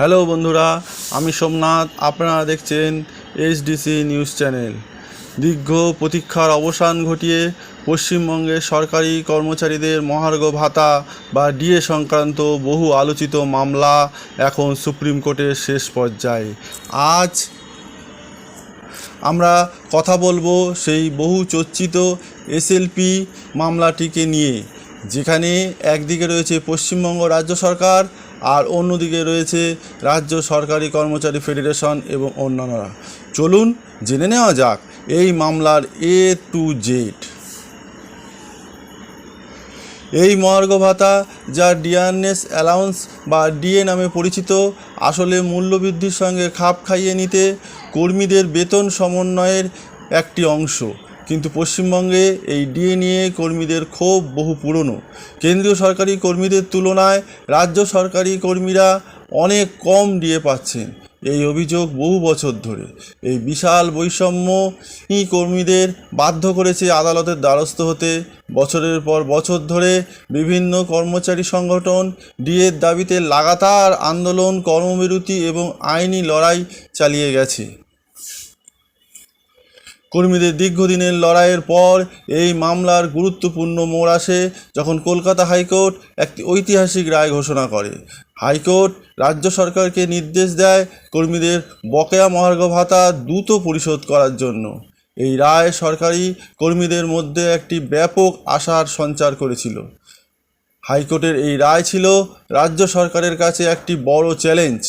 Hello বন্ধুরা, আমি সোমনাথ, আপনারা দেখছেন এইচডিসি নিউজ চ্যানেল। দীর্ঘ প্রতীক্ষার অবসান ঘটিয়ে পশ্চিমবঙ্গের সরকারি কর্মচারীদের মহার্ঘ ভাতা বা ডিএ সংক্রান্ত বহু আলোচিত মামলা এখন সুপ্রিম কোর্টের শেষ পর্যায়ে। আজ আমরা কথা বলব সেই বহু চর্চিত এসএলপি মামলাটিকে নিয়ে, যেখানে একদিকে রয়েছে পশ্চিমবঙ্গ রাজ্য সরকার আর অন্যদিকে রয়েছে রাজ্য সরকারি কর্মচারী ফেডারেশন এবং অন্যান্যরা। চলুন জেনে নেওয়া যাক এই মামলার এ টু জেড এই মহার্ঘ ভাতা যা ডিয়ারনেস অ্যালাউন্স বা ডিএ নামে পরিচিত, আসলে মূল্যবৃদ্ধির সঙ্গে খাপ খাইয়ে নিতে কর্মীদের বেতন সমন্বয়ের একটি অংশ। কিন্তু পশ্চিমবঙ্গে এই ডিএনএ কর্মীদের ক্ষোভ বহু পুরনো। কেন্দ্রীয় সরকারি কর্মীদের তুলনায় রাজ্য সরকারি কর্মীরা অনেক কম ডিএ পাচ্ছেন এই অভিযোগ বহু বছর ধরে। এই বিশাল বৈষম্যই কর্মীদের বাধ্য করেছে আদালতের দ্বারস্থ হতে। বছরের পর বছর ধরে বিভিন্ন কর্মচারী সংগঠন ডিএর দাবিতে লাগাতার আন্দোলন, কর্মবিরতি এবং আইনি লড়াই চালিয়ে গেছে। কর্মীদের দীর্ঘদিনের লড়াইয়ের পর এই মামলার গুরুত্বপূর্ণ মোড় আসে যখন কলকাতা হাইকোর্ট একটি ঐতিহাসিক রায় ঘোষণা করে। হাইকোর্ট রাজ্য সরকারকে নির্দেশ দেয় কর্মীদের বকেয়া মহার্ঘ ভাতা দ্রুত পরিশোধ করার জন্য। এই রায় সরকারি কর্মীদের মধ্যে একটি ব্যাপক আশার সঞ্চার করেছিল। হাইকোর্টের এই রায় ছিল রাজ্য সরকারের কাছে একটি বড় চ্যালেঞ্জ,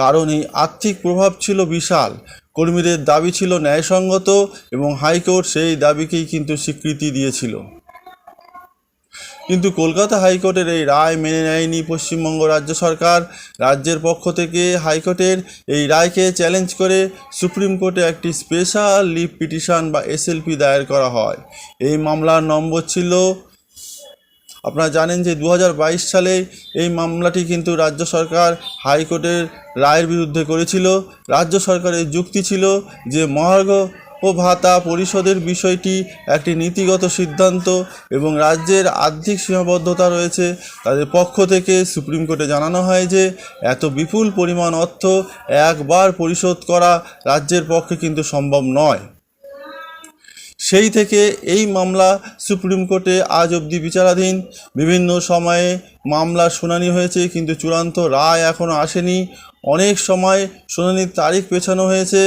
কারণ এই আর্থিক প্রভাব ছিল বিশাল। কর্মীদের দাবি ছিল ন্যায়সঙ্গত এবং হাইকোর্ট সেই দাবিকেই কিন্তু স্বীকৃতি দিয়েছিল। কিন্তু কলকাতা হাইকোর্টের এই রায় মেনে নেয়নি পশ্চিমবঙ্গ রাজ্য সরকার। রাজ্যের পক্ষ থেকে হাইকোর্টের এই রায়কে চ্যালেঞ্জ করে সুপ্রিম কোর্টে একটি স্পেশাল লিভ পিটিশন বা এসএলপি দায়ের করা হয়। এই মামলার নম্বর ছিল আপনারা জানেন যে দু হাজার বাইশ সালে এই মামলাটি কিন্তু রাজ্য সরকার হাইকোর্টের রায়ের বিরুদ্ধে করেছিল। রাজ্য সরকারের যুক্তি ছিল যে মহার্ঘ ও ভাতা পরিশোধের বিষয়টি একটি নীতিগত সিদ্ধান্ত এবং রাজ্যের আর্থিক সীমাবদ্ধতা রয়েছে। তাদের পক্ষ থেকে সুপ্রিম কোর্টে জানানো হয় যে এত বিপুল পরিমাণ অর্থ একবার পরিশোধ করা রাজ্যের পক্ষে কিন্তু সম্ভব নয়। সেই থেকে এই মামলা সুপ্রিম কোর্টে আজ অবধি বিচারাধীন। বিভিন্ন সময়ে মামলার শুনানি হয়েছে, কিন্তু চূড়ান্ত রায় এখনও আসেনি। অনেক সময় শুনানির তারিখ পেছানো হয়েছে।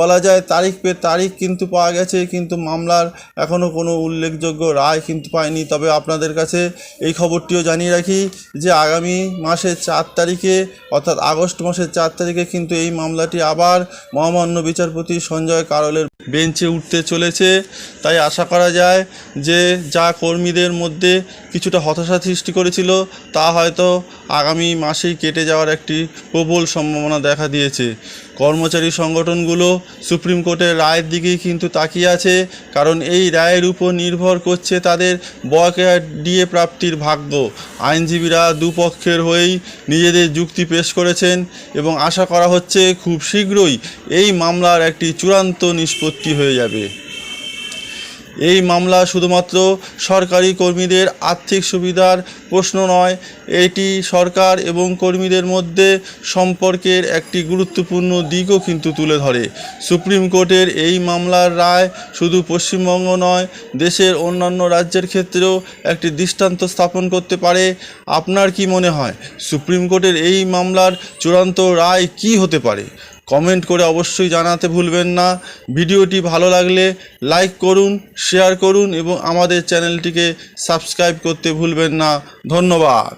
বলা যায় তারিখ পে তারিখ কিন্তু পাওয়া গেছে, কিন্তু মামলার এখনও কোনো উল্লেখযোগ্য রায় কিন্তু পায়নি। তবে আপনাদের কাছে এই খবরটিও জানিয়ে রাখি যে আগামী মাসের চার তারিখে, অর্থাৎ আগস্ট মাসের চার তারিখে কিন্তু এই মামলাটি আবার মহামান্য বিচারপতি সঞ্জয় কারলের বেঞ্চে উঠতে চলেছে। তাই আশা করা যায় যে যা কর্মীদের মধ্যে কিছুটা হতাশা সৃষ্টি করেছিল, তা হয়তো আগামী মাসেই কেটে যাওয়ার একটি প্রবল সম্ভাবনা দেখা দিয়েছে। কর্মচারী সংগঠনগুলো সুপ্রিম কোর্টের রায়ের দিকেই কিন্তু তাকিয়ে আছে, কারণ এই রায়ের উপর নির্ভর করছে তাদের বকেয়া ডিএ প্রাপ্তির ভাগ্য। আইনজীবীরা দুপক্ষের হয়েই নিজেদের যুক্তি পেশ করেছেন এবং আশা করা হচ্ছে খুব শীঘ্রই এই মামলার একটি চূড়ান্ত নিষ্পত্তি হয়ে যাবে। এই মামলা শুধুমাত্র সরকারি কর্মীদের আর্থিক সুবিধার প্রশ্ন নয়, এটি সরকার এবং কর্মীদের মধ্যে সম্পর্কের একটি গুরুত্বপূর্ণ দিকও কিন্তু তুলে ধরে। সুপ্রিম কোর্টের এই মামলার রায় শুধু পশ্চিমবঙ্গ নয়, দেশের অন্যান্য রাজ্যের ক্ষেত্রেও একটি দৃষ্টান্ত স্থাপন করতে পারে। আপনার কি মনে হয়, সুপ্রিম কোর্টের এই মামলার চূড়ান্ত রায় কি হতে পারে? কমেন্ট করে অবশ্যই জানাতে ভুলবেন না। ভিডিওটি ভালো লাগলে লাইক করুন, শেয়ার করুন এবং আমাদের চ্যানেলটিকে সাবস্ক্রাইব করতে ভুলবেন না। ধন্যবাদ।